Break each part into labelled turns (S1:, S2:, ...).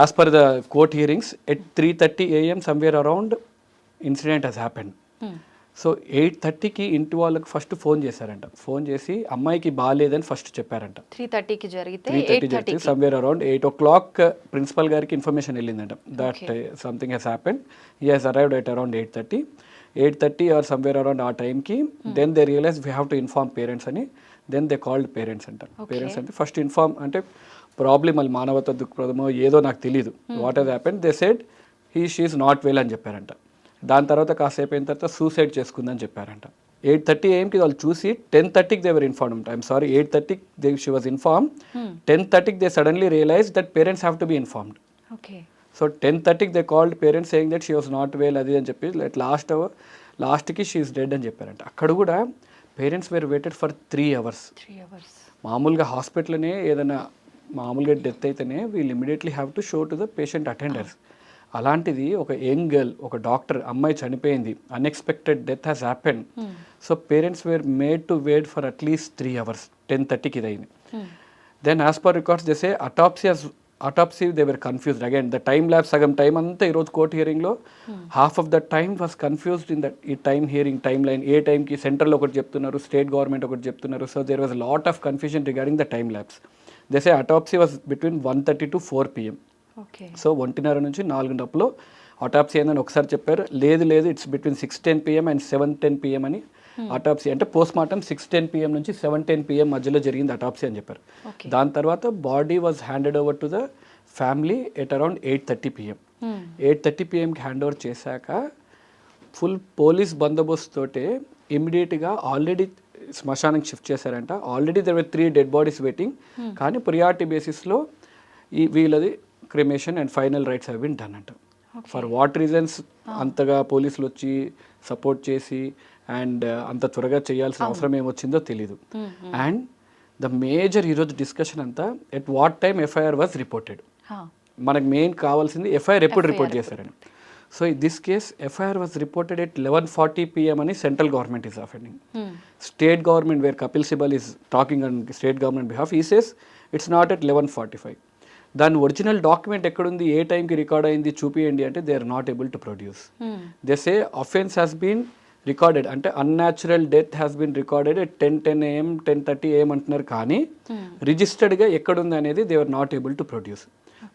S1: As per the court hearings at three thirty AM somewhere around incident he's happened so eight థర్టీకి ఇంటి వాళ్ళకి first phone చేశారంట. Phone చేసి అమ్మాయికి బాగాలేదని ఫస్ట్ చెప్పారంట.
S2: త్రీ థర్టీకి జరిగితే
S1: త్రీ థర్టీ
S2: థర్టీ
S1: జరిగితే somewhere around eight o'clock principal గారికి ఇన్ఫర్మేషన్ వెళ్ళిందంట. దట్ సంథింగ్ హెస్ హ్యాపెన్ ఈ he's arrived at around eight thirty eight thirty or somewhere around ఆ టైంకి then they realise we have to inform parents అని. Then they called parents అంటారు parents అంటే first inform అంటే problem మళ్ళీ మానవత దృక్పథమో ఏదో నాకు తెలియదు what he's happen they said he she not well అని చెప్పారంట. దాని తర్వాత కాసేపు అయిన తర్వాత సూసైడ్ చేసుకుందని చెప్పారంట. ఎయిట్ థర్టీ ఏఎంకి వాళ్ళు చూసి టెన్ థర్టీకి they were inform I'm sorry eight థర్టీకి they she was inform ten థర్టీకి they suddenly realise that parents have to be informed
S2: okay
S1: so ten థర్టీకి they called parents saying that she was not well అది అని చెప్పి light last hour లాస్ట్కి she's dead అని చెప్పారంట. అక్కడ కూడా parents were waited for three hours
S2: three hours
S1: మామూలుగా హాస్పిటల్నే ఏదైనా మామూలుగా డెత్ అయితేనే వీళ్ళు immediately have to show to the patient attenders అలాంటిది ఒక యంగ్ గర్ల్ ఒక డాక్టర్ అమ్మాయి చనిపోయింది. Unexpected death has happen so parents were made to wait for at least three hours ten థర్టీకి ఇది అయింది దెన్ యాజ్ పర్ రికార్డ్స్ చేసే autopsy autopsy they were confused again the time lab సగం time అంతా ఈరోజు court హియరింగ్లో half of the time was confused in that ఈ time hearing time line ఏ టైంకి సెంట్రల్ ఒకటి చెప్తున్నారు స్టేట్ గవర్నమెంట్ ఒకటి చెప్తున్నారు. So there was lot of confusion regarding the time labs దసే autopsy was between one thirty to four PM
S2: okay
S1: so ఒంటిన్నర నుంచి నాలుగున్నరలో autopsy అయిందని ఒకసారి చెప్పారు. లేదు లేదు it's between six ten PM and seven ten PM అని అటాప్సీ అంటే post mortem six ten PM నుంచి సెవెన్ టెన్ పిఎం మధ్యలో జరిగింది అటాప్సీ అని చెప్పారు. దాని తర్వాత body was handed over to the family at around eight thirty PM eight thirty పిఎంకి hand over చేశాక ఫుల్ పోలీస్ బందోబస్తు తోటే ఇమ్మీడియట్గా ఆల్రెడీ శ్మశానానికి షిఫ్ట్ చేశారంట. Already there were three dead bodies waiting కానీ ప్రియారిటీ బేసిస్లో ఈ వీళ్ళది క్రిమేషన్ అండ్ ఫైనల్ రైట్స్ అవి బిన్ డన్ అంట. ఫర్ వాట్ రీజన్స్ అంతగా పోలీసులు వచ్చి సపోర్ట్ చేసి అండ్ అంత త్వరగా చేయాల్సిన అవసరం ఏమొచ్చిందో తెలీదు. అండ్ ద మేజర్ ఈరోజు డిస్కషన్ అంతా at what time FIR was reported మనకు మెయిన్ కావాల్సింది ఎఫ్ఐఆర్ ఎప్పుడు రిపోర్ట్ చేశారని. So this case FIR was reported at eleven forty PM అని central government is offending state government where Kapil Sibal is talking on state government behalf he says it's not at eleven forty five దాని original document ఎక్కడుంది? ఏ టైంకి record అయింది? చూపియండి అంటే they are not able to produce they say offence has been recorded అంటే unnatural death has been recorded at ten ten AM ten thirty AM అంటున్నారు. కానీ రిజిస్టర్డ్గా ఎక్కడుంది అనేది they are not able to produce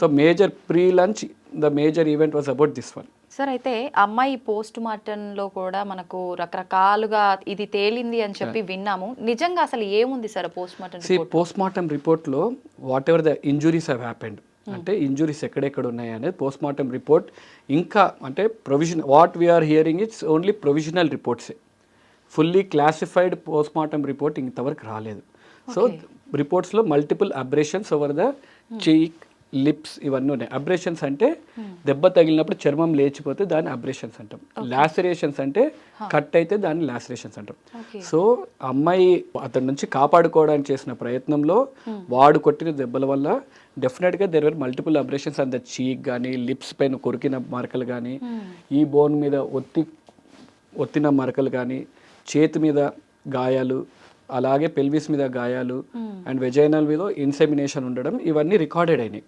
S1: so major pre lunch the major event was about this one
S2: sir అయితే అమ్మాయి post మార్టంలో కూడా మనకు రకరకాలుగా ఇది తేలింది అని చెప్పి విన్నాము. నిజంగా అసలు ఏముంది sir post mortem
S1: post mortem రిపోర్ట్లో whatever the injuries have happened అంటే ఇంజురీస్ ఎక్కడెక్కడ ఉన్నాయి అనేది పోస్ట్ మార్టం రిపోర్ట్ ఇంకా అంటే provision what we're hearing it's only provisional రిపోర్ట్సే fully classified post mortem report ఇంతవరకు రాలేదు. So రిపోర్ట్స్లో multiple abrasions over the cheek lips ఇవన్నీ ఉన్నాయి. అబ్రేషన్స్ అంటే దెబ్బ తగిలినప్పుడు చర్మం లేచిపోతే దాన్ని అబ్రేషన్స్ అంటాం. లాసరేషన్స్ అంటే కట్ అయితే దాన్ని లాసరేషన్స్ అంటాం. సో అమ్మాయి అతని నుంచి కాపాడుకోవడానికి చేసిన ప్రయత్నంలో వాడు కొట్టిన దెబ్బల వల్ల డెఫినెట్గా దెర్ వర్ మల్టిపుల్ అబ్రేషన్స్ అంత చీక్ కానీ లిప్స్ పైన కొరికిన మరకలు కానీ ఈ బోన్ మీద ఒత్తి ఒత్తిన మరకలు కానీ చేతి మీద గాయాలు అలాగే పెల్విస్ మీద గాయాలు అండ్ వెజైనల్ మీద ఇన్సెమినేషన్ ఉండడం ఇవన్నీ రికార్డెడ్ అయినాయి.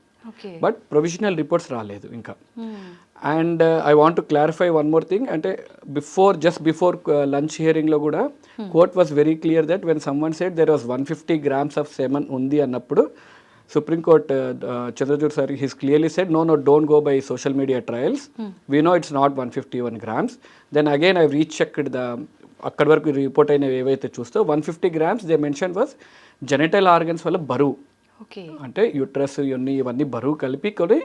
S1: బట్ ప్రొవిజనల్ రిపోర్ట్స్ రాలేదు ఇంకా. And I want to clarify one more thing అంటే బిఫోర్ జస్ట్ బిఫోర్ లంచ్ హియరింగ్లో కూడా court was very clear that when someone said there was one fifty grams of semen ఉంది అన్నప్పుడు supreme court Chandrachud sir he's clearly said no no don't go by social media trials we know it's not one fifty one grams then again I rechecked the అక్కడి వరకు report అయినవి ఏవైతే చూస్తే one fifty grams they mentioned was genital organs వల్ల బరువు. అంటే uterus ఇవన్నీ ఇవన్నీ బరువు కలిపి కొని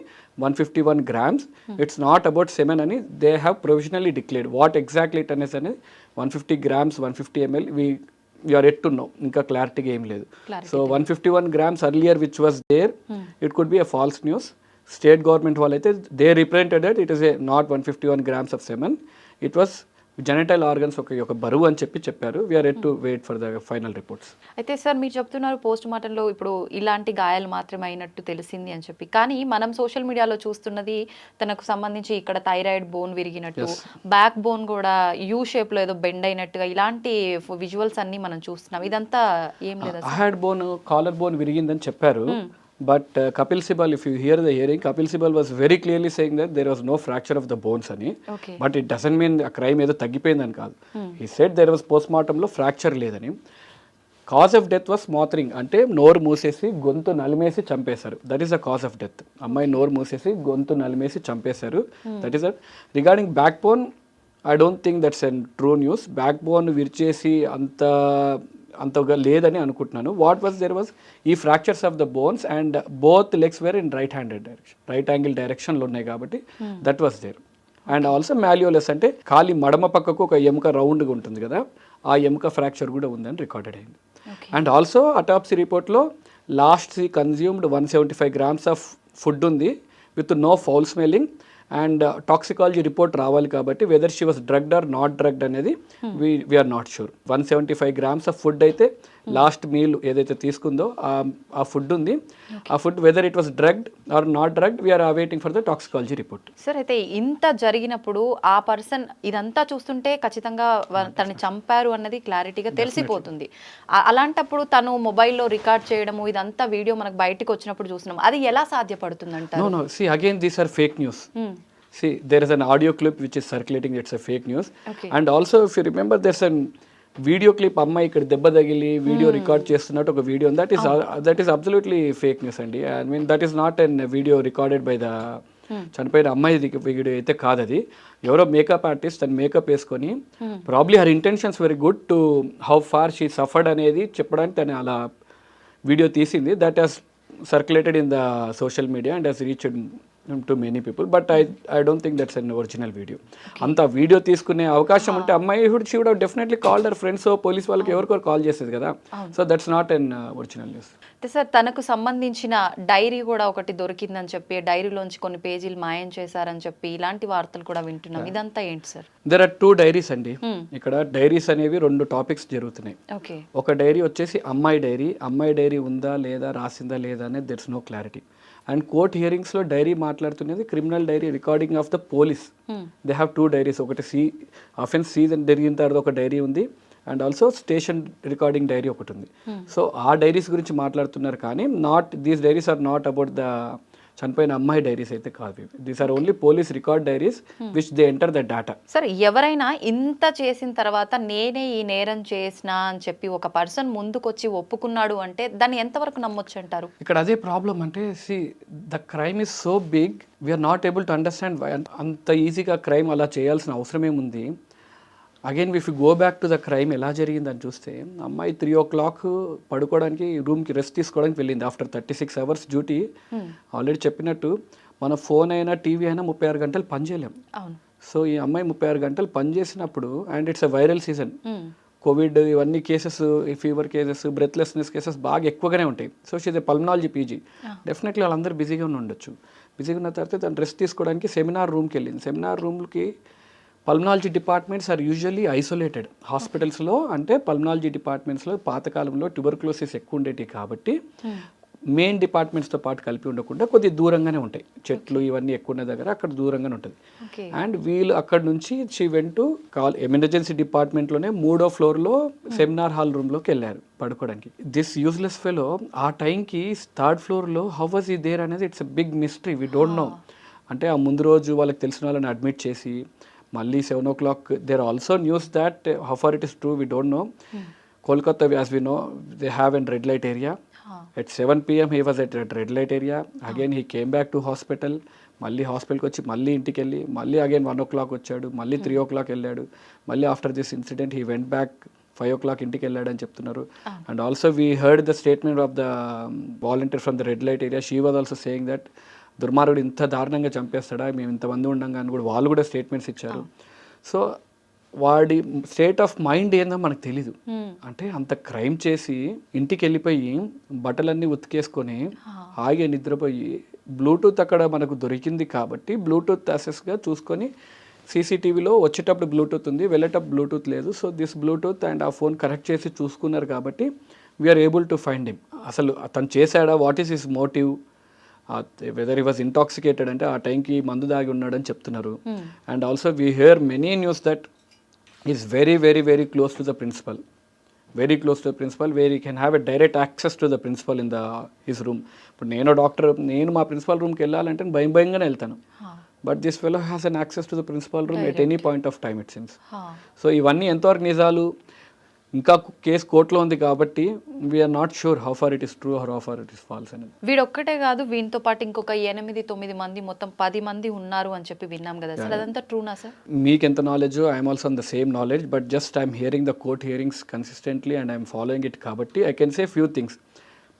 S1: one fifty one grams. It's not about seven అని they have provisionally declared what exactly it అనేసి అనేది one fifty grams one fifty ml we are yet to know ఇంకా క్లారిటీగా ఏం లేదు. So one fifty one grams earlier which was there it could be a false news state government వాళ్ళైతే they represented that it is a not one fifty one grams of seven it was genital organs ఒక ఒక బరువు అని చెప్పి చెప్పారు. We are yet to wait for the final reports
S2: అయితే sir మీరు చెప్తున్నారు పోస్ట్ మార్టంలో ఇప్పుడు ఇలాంటి గాయాలు మాత్రమే అయినట్టు తెలిసింది అని చెప్పి. కానీ మనం సోషల్ మీడియాలో చూస్తున్నది తనకు సంబంధించి ఇక్కడ థైరాయిడ్ బోన్ విరిగినట్టు బ్యాక్ బోన్ కూడా యూ షేప్లో ఏదో బెండ్ అయినట్టుగా ఇలాంటి విజువల్స్ అన్ని మనం చూస్తున్నాం. ఇదంతా ఏం లేదా
S1: అహాడ్ బోన్ కాలర్ బోన్ విరిగిందని చెప్పారు. But Kapil Sibal if you hear the hearing Kapil Sibal was very clearly saying that there was no fracture of the bones అని but it doesn't mean a crime ఏదో తగ్గిపోయిందని కాదు. He said there was post మార్టంలో fracture లేదని. Cause of death was smothering అంటే నోరు మూసేసి గొంతు నలిమేసి చంపేశారు. That is the cause of death అమ్మాయి నోరు మూసేసి గొంతు నలిమేసి చంపేశారు. That is that regarding back bone I don't think that's an true news back bone విరిచేసి అంత అంతగా లేదని అనుకుంటున్నాను. వాట్ వాస్ దెర్ వాస్ ఈ fractures of the bones and both legs were in right handed direction right angle డైరెక్షన్లో ఉన్నాయి కాబట్టి that was there and also malleolus అంటే ఖాళీ మడమ పక్కకు ఒక ఎముక రౌండ్గా ఉంటుంది కదా ఆ ఎముక ఫ్రాక్చర్ కూడా ఉందని రికార్డెడ్ అయింది. అండ్ ఆల్సో అటాప్సీ రిపోర్ట్లో last she consumed one seventy five grams of food ఉంది with no foul smelling and toxicology report రావాలి కాబట్టి whether she was drugged or not drugged అనేది we we are not sure one seventy five grams of food అయితే last meal ఏదైతే తీసుకుందో ఆ- food ఉంది ఆ food whether it was drugged or not drugged we are awaiting for the toxicology report
S2: sir అయితే ఇంత జరిగినప్పుడు ఆ పర్సన్ ఇదంతా చూస్తుంటే ఖచ్చితంగా వా- తనని చంపారు అన్నది క్లారిటీగా తెలిసిపోతుంది అలాంటప్పుడు తను మొబైల్లో రికార్డ్ చేయడము ఇదంతా వీడియో మనకు బయటకు వచ్చినప్పుడు చూస్తున్నాం అది ఎలా సాధ్యపడుతుంది అంటారు
S1: No, no. See, again, these are fake news. See, there is an audio clip which is circulating. It's a fake news.
S2: Okay.
S1: And also, if video clip అమ్మాయి ఇక్కడ దెబ్బ తగిలి వీడియో రికార్డ్ చేస్తున్నట్టు ఒక video that is that is absolutely fake news అండి. I mean that is not an video recorded by the చనిపోయిన అమ్మాయి video అయితే కాదు అది. ఎవరో మేకప్ ఆర్టిస్ట్ తను మేకప్ వేసుకొని probably her intentions very good to how far she suffered అనేది చెప్పడానికి తను అలా వీడియో తీసింది. That has circulated in the social media and has reached to many people but I I don't think that's an original video అంత video తీసుకునే అవకాశం ఉంటే అమ్మాయి hood she would definitely called our friends police వాళ్ళకి ఎవరికొరు call చేసేది కదా. So that's not an original news
S2: అంటే సార్ తనకు సంబంధించిన డైరీ కూడా ఒకటి దొరికిందని చెప్పి డైరీలోంచి కొన్ని పేజీలు మాయం చేశారని చెప్పి ఇలాంటి వార్తలు కూడా వింటున్నాం. ఇదంతా ఏంటి sir?
S1: There are two diaries అండి. ఇక్కడ డైరీస్ అనేవి రెండు టాపిక్స్ జరుగుతున్నాయి. ఒక డైరీ వచ్చేసి అమ్మాయి డైరీ అమ్మాయి డైరీ ఉందా లేదా రాసిందా లేదా అనేది there's no clarity and court హియరింగ్స్లో diary మాట్లాడుతున్నది criminal diary recording of the police. They have two diaries ఒకటి సి అఫెన్స్ సీజన్ జరిగిన తర్వాత ఒక డైరీ ఉంది. And also station recording diary ఒకటి ఉంది. సో ఆ డైరీస్ గురించి మాట్లాడుతున్నారు కానీ not these diaries are not about the చనిపోయిన అమ్మాయి డైరీస్ అయితే కాదు these are only police record diaries which they enter the data
S2: sir ఎవరైనా ఇంత చేసిన తర్వాత నేనే ఈ నేరం చేసిన అని చెప్పి ఒక పర్సన్ ముందుకొచ్చి ఒప్పుకున్నాడు అంటే దాన్ని ఎంతవరకు నమ్మొచ్చు అంటారు
S1: ఇక్కడ అదే ప్రాబ్లం అంటే see the crime is so big we are not able to understand అంత ఈజీగా క్రైమ్ అలా చేయాల్సిన అవసరం ఏముంది again if you go back to the crime ఎలా జరిగిందని చూస్తే అమ్మాయి త్రీ ఓ క్లాక్ పడుకోవడానికి రూమ్కి రెస్ట్ తీసుకోవడానికి వెళ్ళింది. After thirty six hours duty already చెప్పినట్టు మన ఫోన్ అయినా టీవీ అయినా ముప్పై ఆరు గంటలు పనిచేయలేం సో ఈ అమ్మాయి ముప్పై ఆరు గంటలు పనిచేసినప్పుడు and it's a viral season. Covid ఇవన్నీ కేసెస్ ఈ ఫీవర్ కేసెస్ బ్రెత్లెస్నెస్ కేసెస్ బాగా ఎక్కువగానే ఉంటాయి. So she's pulmonology PG definitely వాళ్ళందరూ బిజీగా ఉండి ఉండొచ్చు. బిజీగా ఉన్న తర్వాత తను రెస్ట్ తీసుకోవడానికి సెమినార్ రూమ్కి వెళ్ళింది. సెమినార్ రూమ్కి pulmonology departments are usually isolated హాస్పిటల్స్లో అంటే పల్మనాలజీ డిపార్ట్మెంట్స్లో పాతకాలంలో ట్యూబర్క్లోసిస్ ఎక్కువ ఉండేవి కాబట్టి మెయిన్ డిపార్ట్మెంట్స్తో పాటు కలిపి ఉండకుండా కొద్దిగా దూరంగానే ఉంటాయి. చెట్లు ఇవన్నీ ఎక్కువ ఉన్న దగ్గర అక్కడ దూరంగానే ఉంటుంది. అండ్ వీళ్ళు అక్కడ నుంచి షీ వెంట్ కాల్ ఎమర్జెన్సీ డిపార్ట్మెంట్లోనే మూడో ఫ్లోర్లో సెమినార్ హాల్ రూమ్లోకి వెళ్ళారు పడుకోవడానికి. దిస్ యూస్లెస్ ఫెలో ఆ టైంకి థర్డ్ ఫ్లోర్లో హౌ వాజ్ ఈ దేర్ అనేది it's a big mystery we don't know అంటే ఆ ముందు రోజు వాళ్ళకి తెలిసిన వాళ్ళని అడ్మిట్ చేసి మళ్ళీ seven o'clock there also news that how far it is true we don't know Kolkata as we know they have an red light area at seven PM he was at red light area again he came back to hospital మళ్ళీ హాస్పిటల్కి వచ్చి మళ్ళీ ఇంటికి వెళ్ళి మళ్ళీ again one o'clock వచ్చాడు. మళ్ళీ three o'clock వెళ్ళాడు. మళ్ళీ after this incident he went back five o'clock ఇంటికి వెళ్ళాడని చెప్తున్నారు. And also we heard the statement of the volunteer from the red light area she was also saying that దుర్మార్గుడు ఇంత దారుణంగా చంపేస్తాడా? మేము ఇంతమంది ఉండంగా అని కూడా వాళ్ళు కూడా స్టేట్మెంట్స్ ఇచ్చారు. సో వాడి స్టేట్ ఆఫ్ మైండ్ ఏందో మనకు తెలీదు. అంటే అంత క్రైమ్ చేసి ఇంటికి వెళ్ళిపోయి బట్టలన్నీ ఉతికేసుకొని హాయిగా నిద్రపోయి బ్లూటూత్ అక్కడ మనకు దొరికింది కాబట్టి బ్లూటూత్ యాక్సెస్గా చూసుకొని సీసీటీవీలో వచ్చేటప్పుడు బ్లూటూత్ ఉంది వెళ్ళేటప్పుడు బ్లూటూత్ లేదు. సో దిస్ బ్లూటూత్ అండ్ ఆ ఫోన్ కరెక్ట్ చేసి చూసుకున్నారు కాబట్టి we are able to find him అసలు అతను చేశాడా? What is his motive whether he was intoxicated అంటే ఆ టైంకి మందు దాగి ఉన్నాడని చెప్తున్నారు. And also we hear many news that is very very very close to the principal very close to the principal where you can have a direct access to the principal in the his room ఇప్పుడు నేను doctor నేను మా principal రూమ్కి వెళ్ళాలంటే భయం భయంగానే వెళ్తాను. But this fellow has an access to the principal room at any point of time it seems so ఇవన్నీ ఎంతవరకు నిజాలు? ఇంకా కేసు కోర్టులో ఉంది కాబట్టి we are not sure how far it is true how far it is false అనేది.
S2: వీడొక్కటే కాదు వీనితో పాటు ఇంకొక ఎనిమిది తొమ్మిది మంది మొత్తం పది మంది ఉన్నారు అని చెప్పి విన్నాం కదా సార్. అదంతా ట్రూనా సార్?
S1: మీకు ఎంత knowledge I'm also on the same knowledge but just I'm hearing the court hearings consistently and I'm following it కాబట్టి I can say few things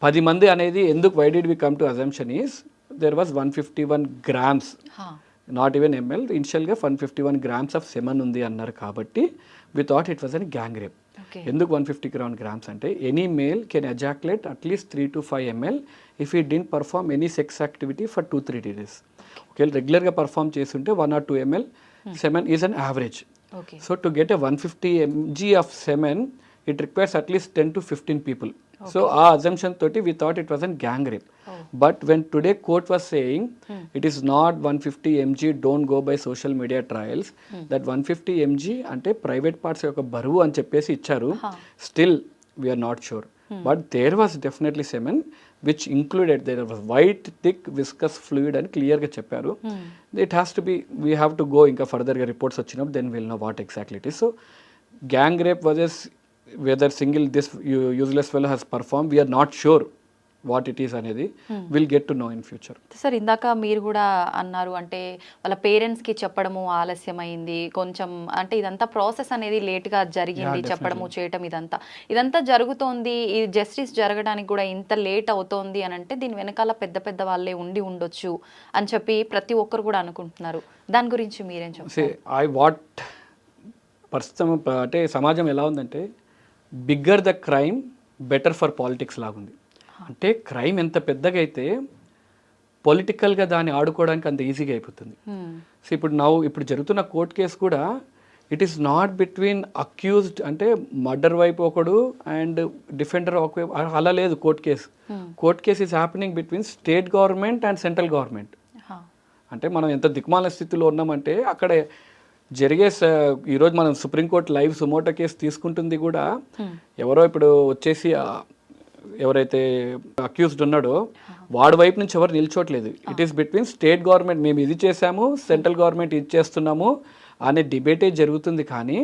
S1: పది మంది అనేది ఎందుకు why did we come to assumption is there was one fifty one grams not even ml ఇనిషియల్గా one fifty one grams of semen ఉంది అన్నారు కాబట్టి we thought it was an gang rape ఎందుకు one fifty gram grams అంటే any male can ejaculate at least three to five ml if he didn't perform any sex activity for two three days ఒకవేళ రెగ్యులర్గా perform చేస్తుంటే one or two ml semen is an average so to get a one fifty mg of semen it requires at least ten to fifteen people so ఆ assumption తోటి we thought it was an gang rape but when today court was saying it is not one fifty mg don't go by social media trials that one fifty mg అంటే private parts యొక్క బరువు అని చెప్పేసి ఇచ్చారు. Still we are not sure but there was definitely semen which included there was white thick viscous fluid అని క్లియర్గా చెప్పారు. It has to be we have to go ఇంకా ఫర్దర్గా రిపోర్ట్స్ వచ్చినప్పుడు then will know what exactly it so gang rape వజెస్ whether single this useless well has perform we are not sure what it is అనేది will get to know in future
S2: sir ఇందాక మీరు కూడా అన్నారు అంటే వాళ్ళ పేరెంట్స్కి చెప్పడము ఆలస్యమైంది కొంచెం అంటే ఇదంతా ప్రాసెస్ అనేది లేట్గా జరిగింది చెప్పడము చేయటం ఇదంతా. ఇదంతా జరుగుతోంది ఈ జస్టిస్ జరగడానికి కూడా ఇంత లేట్ అవుతోంది అని అంటే దీని వెనకాల పెద్ద పెద్ద వాళ్ళే ఉండి ఉండొచ్చు అని చెప్పి ప్రతి ఒక్కరు కూడా అనుకుంటున్నారు. దాని గురించి మీరేం
S1: సే
S2: చెప్తారు?
S1: ఐ వాట్ ప్రస్తుతం అంటే సమాజం ఎలా ఉందంటే bigger the crime better for politics లాగుంది. అంటే క్రైమ్ ఎంత పెద్దగా అయితే పొలిటికల్గా దాన్ని ఆడుకోవడానికి అంత ఈజీగా అయిపోతుంది. సో ఇప్పుడు నవ్వు ఇప్పుడు జరుగుతున్న కోర్ట్ కేసు కూడా it is not between accused అంటే మర్డర్ వైపు ఒకడు అండ్ డిఫెండర్ ఒక వైపు అ- అలా లేదు court case. Court case is happening between state government and central government. అంటే మనం ఎంత దిక్మాల స్థితిలో ఉన్నామంటే అక్కడ జరిగే స- ఈరోజు మనం సుప్రీంకోర్టు లైవ్ సుమోటో కేసు తీసుకుంటుంది కూడా ఎవరో ఇప్పుడు వచ్చేసి ఎవరైతే అక్యూజ్డ్ ఉన్నాడో వాడి వైపు నుంచి ఎవరు నిల్చోట్లేదు. It is between state government మేము ఇది చేసాము సెంట్రల్ గవర్నమెంట్ ఇది చేస్తున్నాము అనే డిబేటే జరుగుతుంది కానీ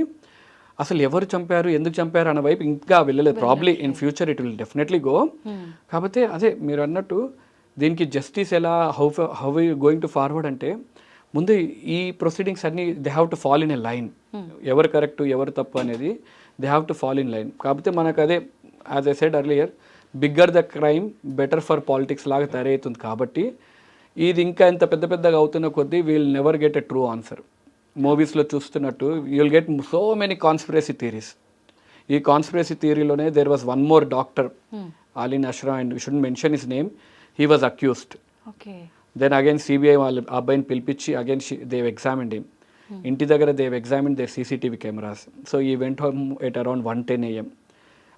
S1: అసలు ఎవరు చంపారు ఎందుకు చంపారు అన్న వైపు ఇంకా వెళ్ళలేదు. Probably in future it will definitely go కాకపోతే అదే మీరు అన్నట్టు దీనికి జస్టిస్ ఎలా how how going to forward అంటే ముందు ఈ ప్రొసీడింగ్స్ అన్ని they have to fall in a line ఎవరు కరెక్ట్ ఎవరు తప్పు అనేది they have to fall in line కాకపోతే మనకు అదే as a said earlier bigger the crime better for politics లాగా తయారవుతుంది కాబట్టి ఇది ఇంకా ఇంత పెద్ద పెద్దగా అవుతున్న కొద్దీ we'll never get a true answer మూవీస్లో చూస్తున్నట్టు you'll get so many conspiracy theories ఈ conspiracy థియరీలోనే there was one more doctor all in అష్రా and should mention his name he was accused
S2: okay
S1: then again CBI వాళ్ళు ఆ అబ్బాయిని పిలిపించి again they've examine him ఇంటి దగ్గర they've examine their CCTV cameras so he went home at around one ten AM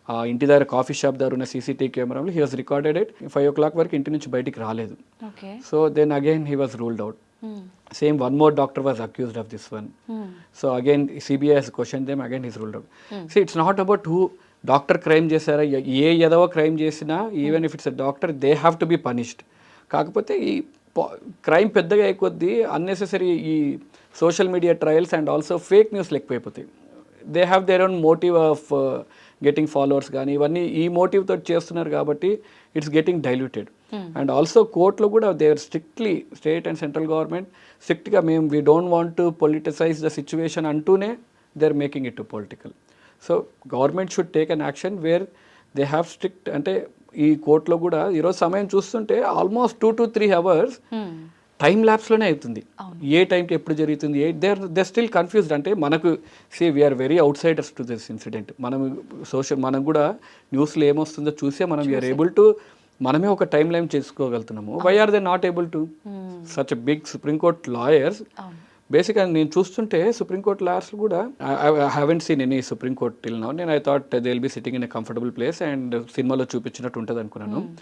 S1: ఆ ఇంటి దగ్గర coffee shop దగ్గర ఉన్న సీసీటీవీ కెమెరాలో he was recorded at five o'clock వరకు ఇంటి నుంచి బయటికి రాలేదు. So then again he was ruled out same one more doctor was accused of this one so again CBI has question them again is ruled out so it's not about who doctor crime చేశారా ఏ ఎదవ crime చేసినా even if it's a doctor they have to be punished కాకపోతే ఈ crime పెద్దగా అయిపోద్ది unnecessary ఈ social media trials and also fake న్యూస్లు ఎక్కువైపోతాయి they have their own motive of getting followers కానీ ఇవన్నీ ఈ మోటివ్ తోటి చేస్తున్నారు కాబట్టి it's getting diluted and also కోర్టులో కూడా they are strictly state and central government స్ట్రిక్ట్గా మేము we don't want to politicise the situation అంటూనే they are making it too political so government should take an action where they have strict అంటే ఈ కోర్టులో కూడా ఈరోజు సమయం చూస్తుంటే almost two to three hours time ల్యాబ్స్లోనే అవుతుంది. ఏ టైంకి ఎప్పుడు జరుగుతుంది? ఏ దేర్ దే స్టిల్ కన్ఫ్యూజ్డ్ అంటే మనకు see we're very outsiders to this incident మనం సోషల్ మనం కూడా న్యూస్లో ఏమొస్తుందో చూసే మనం వీఆర్ ఏబుల్ టు మనమే ఒక time line చేసుకోగలుగుతున్నాము why are they not able to such big supreme court lawyers బేసిక్గా నేను చూస్తుంటే సుప్రీంకోర్టు లాయర్స్ కూడా I haven't seen any supreme court till now నేను I thought they will be sitting in a comfortable place and సినిమాలో చూపించినట్టు ఉంటుంది అనుకున్నాను hmm.